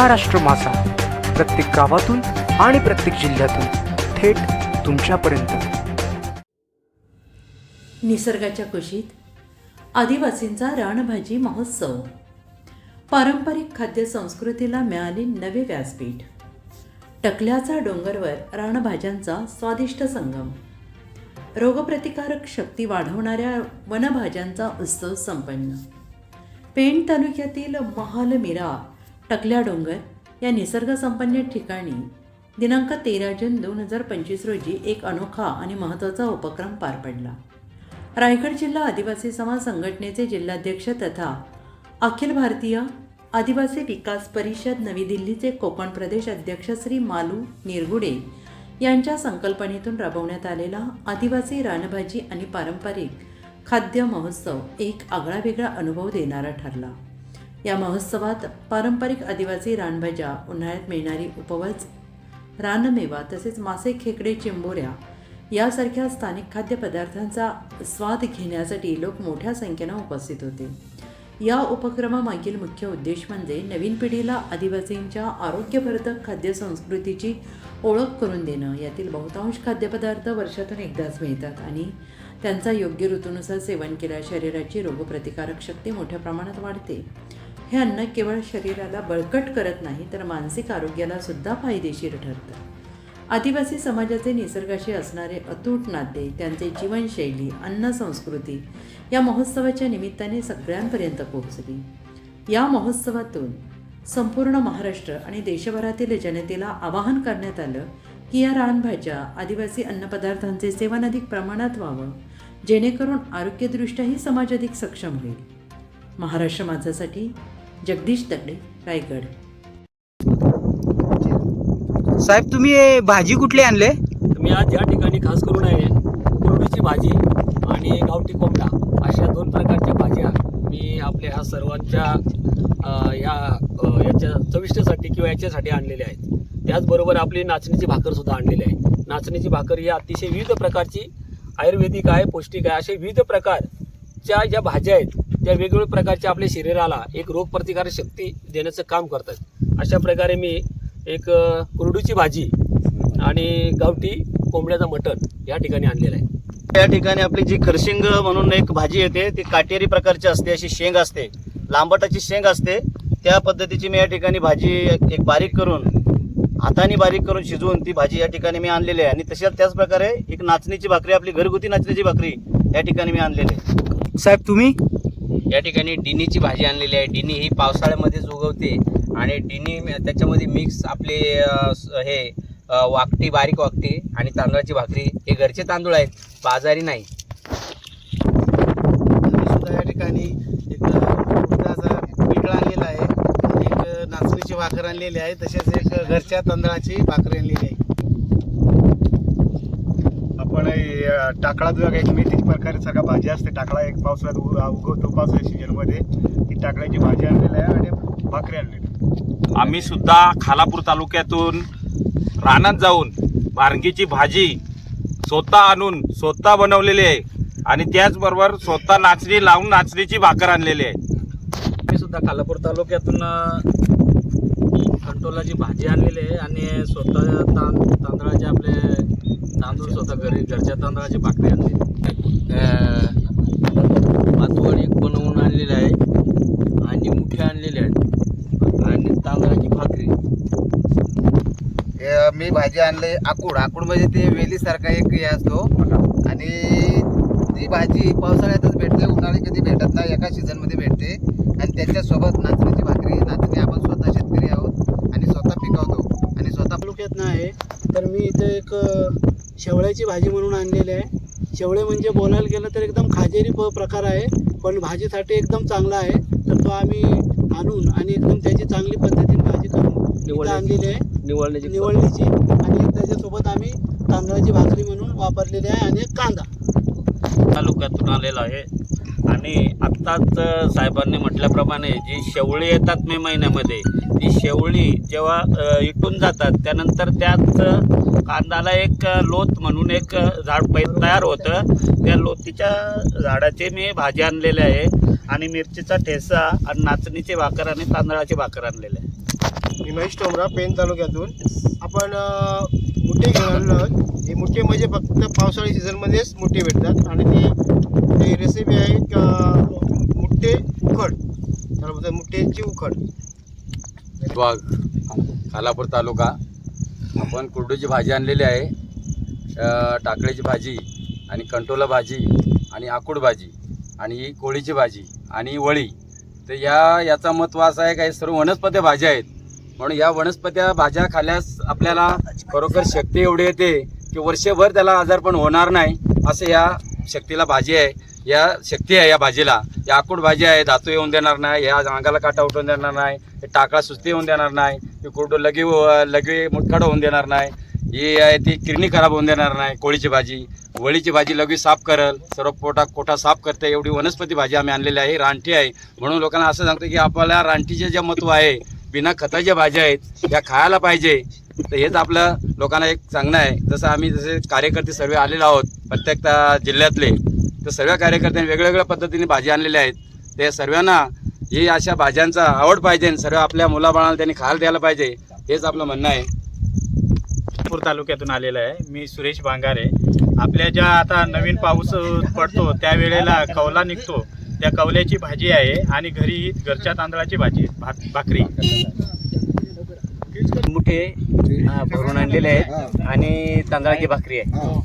महाराष्ट्र मासा प्रत्येक गावातून आणि प्रत्येक जिल्ह्यातून थेट तुमच्यापर्यंत. निसर्गाच्या कुशीत आदिवासींचा रानभाजी महोत्सव. पारंपरिक खाद्य संस्कृतीला मिळाले नवे व्यासपीठ. टकल्याचा डोंगरवर रानभाज्यांचा स्वादिष्ट संगम. रोगप्रतिकारक शक्ती वाढवणाऱ्या वनभाज्यांचा उत्सव संपन्न. पेण तालुक्यातील महालमिरा टकल्या डोंगर या निसर्गसंपन्न ठिकाणी दिनांक तेरा जून दोन हजार पंचवीस रोजी एक अनोखा आणि महत्त्वाचा उपक्रम पार पडला. रायगड जिल्हा आदिवासी समाज संघटनेचे जिल्हाध्यक्ष तथा अखिल भारतीय आदिवासी विकास परिषद नवी दिल्लीचे कोकण प्रदेश अध्यक्ष श्री मालू निरगुडे यांच्या संकल्पनेतून राबवण्यात आलेला आदिवासी रानभाजी आणि पारंपरिक खाद्य महोत्सव एक आगळावेगळा अनुभव देणारा ठरला. या महोत्सवात पारंपरिक आदिवासी रानभाज्या उन्हाळ्यात मिळणारी उपवच रानमेवा तसेच मासे खेकडे चिंबोऱ्या यासारख्या स्थानिक खाद्यपदार्थांचा स्वाद घेण्यासाठी लोक मोठ्या संख्येनं उपस्थित होते. या उपक्रमामागील मुख्य उद्देश म्हणजे नवीन पिढीला आदिवासींच्या आरोग्यवर्धक खाद्य संस्कृतीची ओळख करून देणं. यातील बहुतांश खाद्यपदार्थ वर्षातून एकदाच मिळतात आणि त्यांचा योग्य ऋतूनुसार सेवन केल्यास शरीराची रोगप्रतिकारक शक्ती मोठ्या प्रमाणात वाढते. हे अन्न केवळ शरीराला बळकट करत नाही तर मानसिक आरोग्याला सुद्धा फायदेशीर ठरतं. आदिवासी समाजाचे निसर्गाशी असणारे अतूट नाते त्यांचे जीवनशैली अन्न संस्कृती या महोत्सवाच्या निमित्ताने सगळ्यांपर्यंत पोहोचली. या महोत्सवातून संपूर्ण महाराष्ट्र आणि देशभरातील जनतेला आवाहन करण्यात आलं की या रानभाज्या आदिवासी अन्नपदार्थांचे सेवन अधिक प्रमाणात व्हावं जेणेकरून आरोग्यदृष्ट्याही समाज अधिक सक्षम होईल. महाराष्ट्र माझासाठी जगदीश दगडे रायगड. साहेब तुम्ही हे भाजी कुठली आणले? मी आज या ठिकाणी खास करून आहे कुरडीची भाजी आणि गावठी कोंबडा अशा दोन प्रकारच्या भाज्या मी आपल्या ह्या सर्वांच्या अ, या अ, याच्या चविष्टसाठी किंवा याच्यासाठी आणलेल्या आहेत. त्याचबरोबर आपली नाचणीची भाकर सुद्धा आणलेली आहे. नाचणीची भाकर ही अतिशय विविध प्रकारची आयुर्वेदिक आहे पौष्टिक आहे असे विविध प्रकारच्या ज्या भाज्या आहेत त्या वेगवेगळ्या प्रकारच्या आपल्या शरीराला एक रोगप्रतिकारक शक्ती देण्याचं काम करतात. अशा प्रकारे मी एक कुरडूची भाजी आणि गावठी कोंबड्याचं मटण या ठिकाणी आणलेलं आहे. या ठिकाणी आपली जी खरशिंग म्हणून एक भाजी येते ती काटेरी प्रकारची असते अशी शेंग असते लांबटाची शेंग असते. त्या पद्धतीची मी या ठिकाणी भाजी एक बारीक करून हाताने बारीक करून शिजवून ती भाजी या ठिकाणी मी आणलेली आहे. आणि तशाच त्याच प्रकारे एक नाचणीची भाकरी आपली घरगुती नाचणीची भाकरी या ठिकाणी मी आणलेली आहे. साहेब तुम्ही? या ठिकाणी डिनीची भाजी आणलेली आहे. डिनी ही पावसाळ्यामध्येच उगवते आणि डिनी त्याच्यामध्ये मिक्स आपले हे वाकटी बारीक वाकटी आणि तांदळाची भाकरी. हे घरचे तांदूळ आहेत बाजारी नाही. सुद्धा या ठिकाणी एक उडदाचा आणलेला आहे. एक नाचणीची भाकर आणलेली आहे. तसेच एक घरच्या तांदळाची भाकरी आणलेली आहे आपण टाकळा जो एक मेथी प्रकारे सगळा भाजी असते. टाकळा एक पावसाळ्यात उग- उगवतो पावसाळ्या सीजनमध्ये ती टाकळ्याची भाजी आणलेली आहे आणि भाकरी आणलेली आम्ही सुद्धा खालापूर तालुक्यातून रानात जाऊन भांगीची भाजी स्वतः आणून स्वतः बनवलेली आहे. आणि त्याचबरोबर स्वतः नाचणी लावून नाचणीची भाकर आणलेली आहे. मी सुद्धा खालापूर तालुक्यातून कंटोलाची भाजी आणलेली आहे. आणि स्वतः तां तांदळाचे आपले तांदूळ स्वतः घरी घरच्या तांदळाची भाकरी आणली. मातवड एक बनवून आणलेलं आहे आणि मुठे आणलेले आहेत. आणि तांदळाची भाकरी. मी भाजी आणले आकूड. आकूड म्हणजे ते वेलीसारखा एक हे असतो. आणि ती भाजी पावसाळ्यातच भेटते उन्हाळी कधी भेटत नाही एका सीझनमध्ये भेटते. आणि त्याच्यासोबत नाचणीची भाकरी. नाचणी आपण स्वतः शेतकरी आहोत आणि स्वतः पिकवतो. आणि स्वतः तालुक्यात आहे तर मी इथे एक शेवळ्याची भाजी म्हणून आणलेली आहे. शेवळे म्हणजे बोलायला गेलं तर एकदम खाजेरी प प्रकार आहे पण भाजीसाठी एकदम चांगला आहे. तर तो आम्ही आणून आणि एकदम त्याची चांगली पद्धतीने भाजी करून निवडण्याची. आणलेली आहे. निवडण्याची निवडणीची आणि त्याच्यासोबत आम्ही तांदळाची भाकरी म्हणून वापरलेली आहे आणि एक कांदा. तालुक्यातून आलेला आहे. आणि आत्ताच साहेबांनी म्हटल्याप्रमाणे जी शेवळी येतात मे महिन्यामध्ये ती शेवळी जेव्हा इटून जातात त्यानंतर त्यात कांदाला एक लोत म्हणून एक झाड पै तयार होतं. त्या लोतीच्या झाडाची मी भाजी आणलेली आहे आणि मिरचीचा ठेसा आणि नाचणीची भाकर आणि तांदळाची भाकर आणलेली आहे. मी महेश टोमरा पेन तालुक्यातून. आपण मुठे घेऊन हे मुठे म्हणजे फक्त पावसाळी सीझनमध्येच मुठे भेटतात. आणि ती रेसिपी आहे मुठे उखड. त्याला बोलतात मुठेची उखड. विभाग खालापूर तालुका. आपण कुरडूची भाजी आणलेली आहे. टाकळीची भाजी आणि कंटोला भाजी आणि आकूड भाजी आणि ही कोळीची भाजी आणि वळी तर या याचा महत्त्व असा आहे काही सर्व वनस्पती भाज्या आहेत. म्हणून या वनस्पत्या भाज्या खाल्यास आपल्याला खरोखर शक्ती एवढी येते की वर्षभर त्याला आजारपण होणार नाही असं या शक्तीला भाजी आहे. या शक्ती आहे या भाजीला. या आकुड भाजी आहे धातू येऊन देणार नाही या अंगाला काटा उठवून देणार नाही हे टाकळा सुस्ती होऊन देणार नाही ही कुरडू लगी लगी मुटखडं होऊन देणार नाही ही आहे ती किरणी खराब होऊन देणार नाही कोळीची भाजी. वळीची भाजी लगी साफ करल सर्व पोटा कोटा साफ करते एवढी वनस्पती भाजी आम्ही आणलेली आहे रानटी आहे. म्हणून लोकांना असं सांगतो की आपल्याला रानटीचे जे महत्त्व आहे बिना खताच्या भाज्या आहेत या खायला पाहिजे. तर हेच आपलं लोकांना एक सांगणं आहे. जसं आम्ही जसे कार्यकर्ते सर्व आलेलो आहोत प्रत्येक जिल्ह्यातले तर सर्व कार्यकर्त्यांनी वेगवेगळ्या पद्धतीने भाजी आणलेल्या आहेत. ते सर्वांना ही अशा भाज्यांचा आवड पाहिजे आणि सर्व आपल्या मुलाबाळांना त्यांनी खायला द्यायला पाहिजे हेच आपलं म्हणणं आहे. नागपूर तालुक्यातून आलेला आहे. मी सुरेश बांगारे. आपल्या ज्या आता नवीन पाऊस पडतो त्यावेळेला कवला निघतो. त्या कवल्याची भाजी आहे आणि घरी ही घरच्या तांदळाची भाजी भात भाकरी. मुठे भरून आणलेले आहेत आणि तांदळाची भाकरी आहे.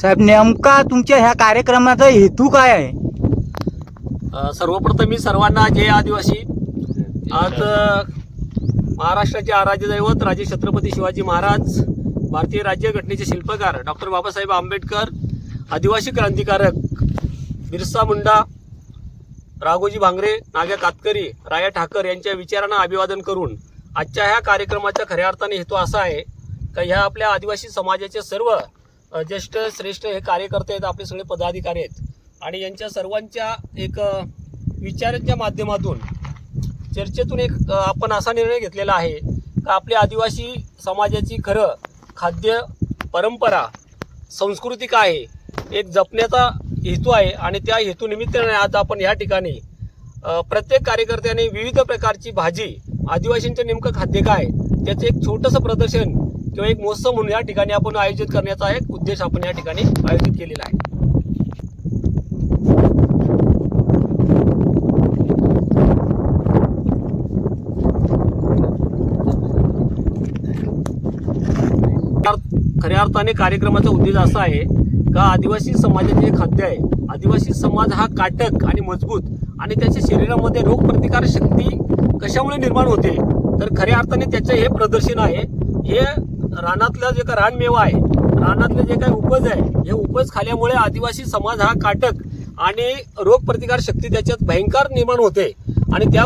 साहेब नेमका तुमच्या ह्या कार्यक्रमाचा हेतू काय आहे? सर्वप्रथम मी सर्वांना जे आदिवासी. आज महाराष्ट्राचे आराध्य दैवत राजे छत्रपती शिवाजी महाराज भारतीय राज्यघटनेचे शिल्पकार डॉक्टर बाबासाहेब आंबेडकर आदिवासी क्रांतिकारक बिरसा मुंडा राघोजी भांगरे नाग्या कातकरी राया ठाकर यांच्या विचारांना अभिवादन करून आजच्या ह्या कार्यक्रमाचा खऱ्या अर्थाने हेतू असा आहे का ह्या आपल्या आदिवासी समाजाचे सर्व ज्येष्ठ श्रेष्ठ हे कार्यकर्ते आहेत आपले सगळे पदाधिकारी आहेत. आणि यांच्या सर्वांच्या एक विचारांच्या माध्यमातून चर्चेतून एक आपण असा निर्णय घेतलेला आहे का आपल्या आदिवासी समाजाची खरं खाद्य परंपरा संस्कृती काय आहे एक जपण्याचा हेतू आहे आणि त्या हेतूनिमित्ताने आज आपण या ठिकाणी प्रत्येक कार्यकर्त्याने विविध प्रकारची भाजी आदिवासींचं नेमकं खाद्य काय त्याचं एक छोटंसं प्रदर्शन किंवा एक महोत्सव म्हणून या ठिकाणी आपण आयोजित करण्याचा एक उद्देश आपण या ठिकाणी आयोजित केलेला आहे. खऱ्या अर्थाने कार्यक्रमाचा उद्देश असा आहे का आदिवासी समाजाचे जे खाद्य आहे आदिवासी समाज हा काटक आणि मजबूत आणि त्याच्या शरीरामध्ये रोगप्रतिकार शक्ती कशामुळे निर्माण होते? तर खऱ्या अर्थाने त्याचं हे प्रदर्शन आहे हे रानातलं जे काही रानमेवा आहे रानातलं जे काही उपज आहे हे उपज खाल्यामुळे आदिवासी समाज हा काटक आणि रोगप्रतिकार शक्ती त्याच्यात भयंकर निर्माण होते. आणि त्या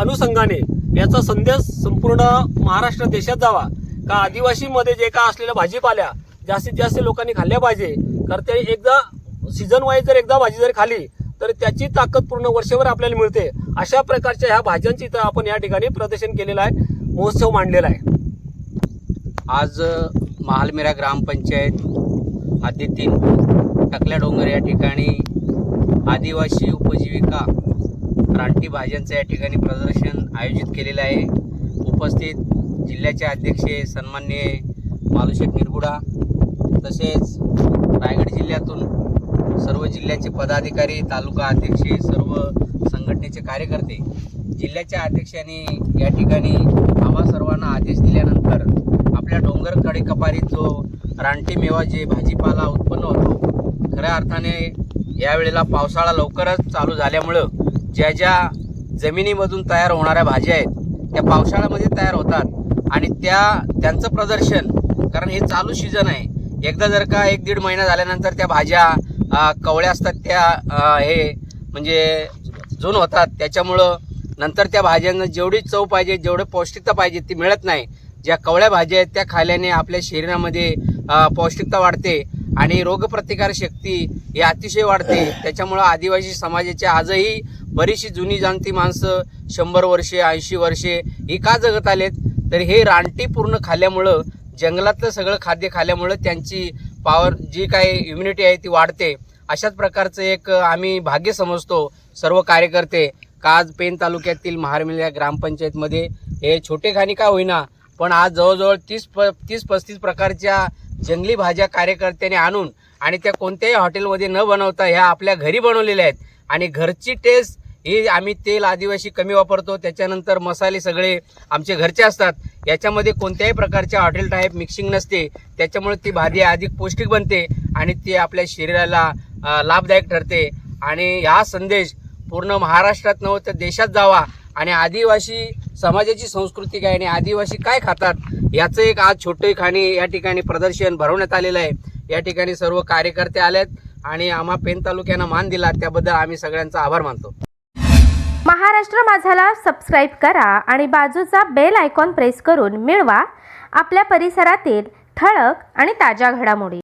अनुषंगाने याचा संदेश संपूर्ण महाराष्ट्र देशात जावा. का आदिवासीमध्ये जे का असलेल्या भाजीपाल्या जास्तीत जास्त लोकांनी खाल्ल्या पाहिजे. कारण ते एकदा सीझन वाईज जर एकदा भाजी जर खाली तर त्याची ताकद पूर्ण वर्षभर आपल्याला मिळते. अशा प्रकारच्या ह्या भाज्यांची इथं आपण या ठिकाणी प्रदर्शन केलेलं आहे. महोत्सव मांडलेला आहे. आज महालमिरा ग्रामपंचायत हद्दीत टकल्या डोंगर या ठिकाणी आदिवासी उपजीविका रानटी भाज्यांचं या ठिकाणी प्रदर्शन आयोजित केलेलं आहे. उपस्थित जिल्ह्याचे अध्यक्ष सन्मान्य मालुशेठ निरगुडा तसेच रायगड जिल्ह्यातून सर्व जिल्ह्याचे पदाधिकारी तालुका अध्यक्ष सर्व संघटनेचे कार्यकर्ते जिल्ह्याच्या अध्यक्षांनी या ठिकाणी आम्हा सर्वांना आदेश दिल्यानंतर आपल्या डोंगरकडे कपारीत जो रानटी मेवा जे भाजीपाला उत्पन्न होतो खऱ्या अर्थाने यावेळेला पावसाळा लवकरच चालू झाल्यामुळं ज्या ज्या जमिनीमधून तयार होणाऱ्या भाज्या आहेत त्या पावसाळ्यामध्ये तयार होतात आणि त्या त्यांचं प्रदर्शन कारण हे चालू सीझन आहे. एकदा जर का एक दीड महिना झाल्यानंतर त्या भाज्या कवळ्या असतात त्या हे म्हणजे जून होतात त्याच्यामुळं नंतर त्या भाज्यांना जेवढी चव पाहिजे जेवढं पौष्टिकता पाहिजे ती मिळत नाही. ज्या कवळ्या भाज्या आहेत त्या खाल्ल्याने आपल्या शरीरामध्ये पौष्टिकता वाढते आणि रोगप्रतिकार शक्ती ही अतिशय वाढते. त्याच्यामुळं आदिवासी समाजाच्या आजही बरीचशी जुनी जाणती माणसं शंभर वर्षे ऐंशी वर्षे ही का जगत आलेत? तर हे रानटी पूर्ण खाल्ल्यामुळं जंगलातलं सगळं खाद्य खाल्ल्यामुळं त्यांची पॉवर जी काही इम्युनिटी आहे ती वाढते. अशाच प्रकारचं एक आम्ही भाग्य समजतो सर्व कार्यकर्ते. काज पेन तालुक्यातील महारमिल या ग्रामपंचायतमध्ये हे छोटे खाणी का होईना पण आज जवळजवळ तीस प तीस पस्तीस प्रकारच्या जंगली भाज्या कार्यकर्त्यांनी आणून आणि त्या कोणत्याही हॉटेलमध्ये न बनवता ह्या आपल्या घरी बनवलेल्या आहेत. आणि घरची टेस्ट ही आम्ही तेल आदिवासी कमी वापरतो त्याच्यानंतर मसाले सगळे आमचे घरचे असतात. याच्यामध्ये कोणत्याही प्रकारच्या हॉटेल टाईप मिक्सिंग नसते. त्याच्यामुळे ती भाजी अधिक पौष्टिक बनते आणि ती आपल्या शरीराला लाभदायक ठरते. आणि हा संदेश पूर्ण महाराष्ट्रात नव्हतं तर देशात जावा आणि आदिवासी समाजाची संस्कृती काय आणि आदिवासी काय खातात याचं एक आज छोटे खाणी या ठिकाणी प्रदर्शन भरवण्यात आलेलं आहे. या ठिकाणी सर्व कार्यकर्ते आलेत आणि आम्हा पेन तालुक्यानं मान दिला त्याबद्दल आम्ही सगळ्यांचा आभार मानतो. महाराष्ट्र माझाला सबस्क्राईब करा आणि बाजूचा बेल आयकॉन प्रेस करून मिळवा. आपल्या परिसरातील ठळक आणि ताज्या घडामोडी.